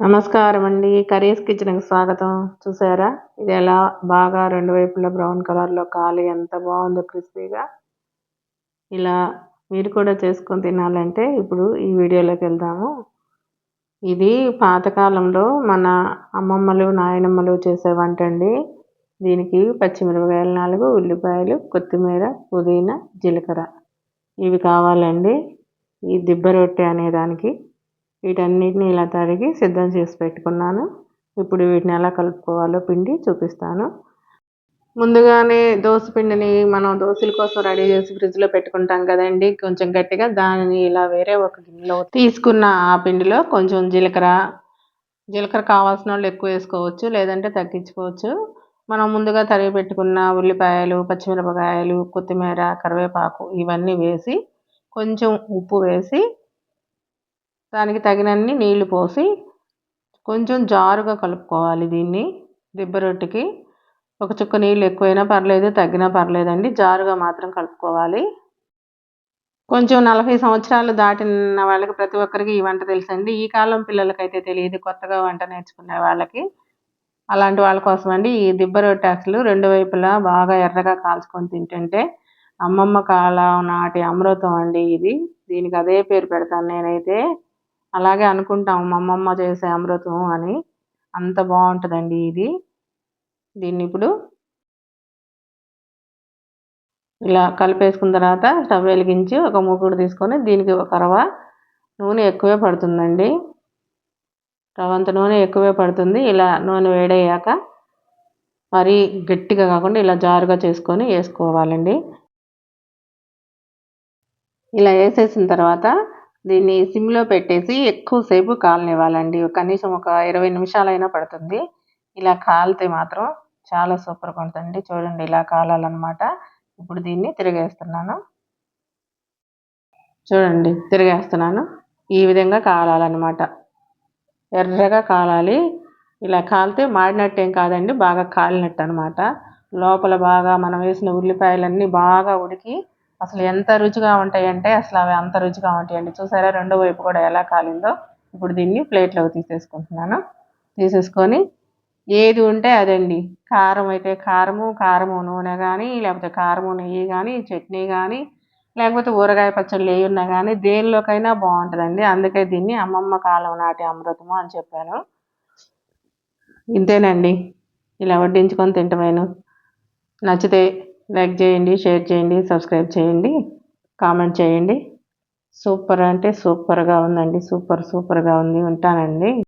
నమస్కారం అండి కర్రీస్ కిచెన్కి స్వాగతం. చూసారా? ఇది ఎలా? బాగా రెండు వైపులా బ్రౌన్ కలర్లో కాలి. ఎంత బాగుందో క్రిస్పీగా. ఇలా మీరు కూడా చేసుకొని తినాలంటే ఇప్పుడు ఈ వీడియోలోకి వెళ్దాము. ఇది పాతకాలంలో మన అమ్మమ్మలు నాయనమ్మలు చేసే వంట అండి. దీనికి పచ్చిమిరపకాయలు నాలుగు ఉల్లిపాయలు కొత్తిమీర పుదీనా జీలకర్ర. ఇవి కావాలండి. ఈ దిబ్బ రొట్టె అనే దానికి వీటన్నిటిని ఇలా తరిగి సిద్ధం చేసి పెట్టుకున్నాను. ఇప్పుడు వీటిని ఎలా కలుపుకోవాలో పిండి చూపిస్తాను. ముందుగానే దోశ పిండిని మనం దోశల కోసం రెడీ చేసి ఫ్రిడ్జ్లో పెట్టుకుంటాం కదండి. కొంచెం గట్టిగా దానిని ఇలా వేరే ఒక గిన్నెలో తీసుకున్న ఆ పిండిలో కొంచెం జీలకర్ర జీలకర్ర కావాల్సిన వాళ్ళు ఎక్కువ వేసుకోవచ్చు లేదంటే తగ్గించుకోవచ్చు. మనం ముందుగా తరిగి పెట్టుకున్న ఉల్లిపాయలు పచ్చిమిరపకాయలు కొత్తిమీర కరివేపాకు ఇవన్నీ వేసి కొంచెం ఉప్పు వేసి దానికి తగినన్ని నీళ్ళు పోసి కొంచెం జారుగా కలుపుకోవాలి దీన్ని దిబ్బ రొట్టెకి. ఒక చుక్క నీళ్ళు ఎక్కువైనా పర్లేదు తగ్గినా పర్లేదండి. జారుగా మాత్రం కలుపుకోవాలి. కొంచెం నలభై సంవత్సరాలు దాటిన వాళ్ళకి ప్రతి ఒక్కరికి ఈ వంట తెలుసండి. ఈ కాలం పిల్లలకైతే తెలియదు కొత్తగా వంట నేర్చుకునే వాళ్ళకి. అలాంటి వాళ్ళ కోసం అండి ఈ దిబ్బ రొట్టె అసలు రెండు వైపులా బాగా ఎర్రగా కాల్చుకొని తింటుంటే అమ్మమ్మ కాలం నాటి అమృతం అండి ఇది. దీనికి అదే పేరు పెడతాను నేనైతే. అలాగే అనుకుంటాం మా అమ్మమ్మ చేసే అమృతం అని. అంత బాగుంటుందండి ఇది. దీన్ని ఇప్పుడు ఇలా కలిపేసుకున్న తర్వాత స్టవ్ వెలిగించి ఒక మూకుడు తీసుకొని దీనికి ఒక రవ నూనె ఎక్కువే పడుతుందండి. రవంత నూనె ఎక్కువే పడుతుంది. ఇలా నూనె వేడయ్యాక మరీ గట్టిగా కాకుండా ఇలా జారుగా చేసుకొని వేసుకోవాలండి. ఇలా వేసేసిన తర్వాత దీన్ని సిమ్లో పెట్టేసి ఎక్కువసేపు కాలనివ్వాలండి. కనీసం ఒక ఇరవై నిమిషాలైనా పడుతుంది. ఇలా కాలితే మాత్రం చాలా సూపర్గా ఉంటుంది చూడండి ఇలా కాలాలన్నమాట. ఇప్పుడు దీన్ని తిరిగేస్తున్నాను. చూడండి తిరిగేస్తున్నాను. ఈ విధంగా కాలాలన్నమాట. ఎర్రగా కాలాలి. ఇలా కాలితే మాడినట్టు ఏం కాదండి. బాగా కాలినట్టు అనమాట లోపల బాగా మనం వేసిన ఉల్లిపాయలన్నీ బాగా ఉడికి అసలు ఎంత రుచిగా ఉంటాయంటే అసలు అవి అంత రుచిగా ఉంటాయండి. చూసారా రెండో వైపు కూడా ఎలా కాలిందో? ఇప్పుడు దీన్ని ప్లేట్లోకి తీసేసుకుంటున్నాను. తీసేసుకొని ఏది ఉంటే అదండి. కారం అయితే కారము కారము నూనె కానీ లేకపోతే కారము నెయ్యి కానీ చట్నీ కానీ లేకపోతే ఊరగాయ పచ్చళ్ళు ఏ ఉన్నా కానీ దేనిలోకైనా బాగుంటుందండి. అందుకే దీన్ని అమ్మమ్మ కాలం నాటి అమృతము అని చెప్పాను. ఇంతేనండి. ఇలా వడ్డించుకొని తింటమేను. నచ్చితే లైక్ చేయండి షేర్ చేయండి సబ్స్క్రైబ్ చేయండి కామెంట్ చేయండి. సూపర్ అంటే సూపర్గా ఉందండి సూపర్ సూపర్గా ఉంది ఉంటానండి.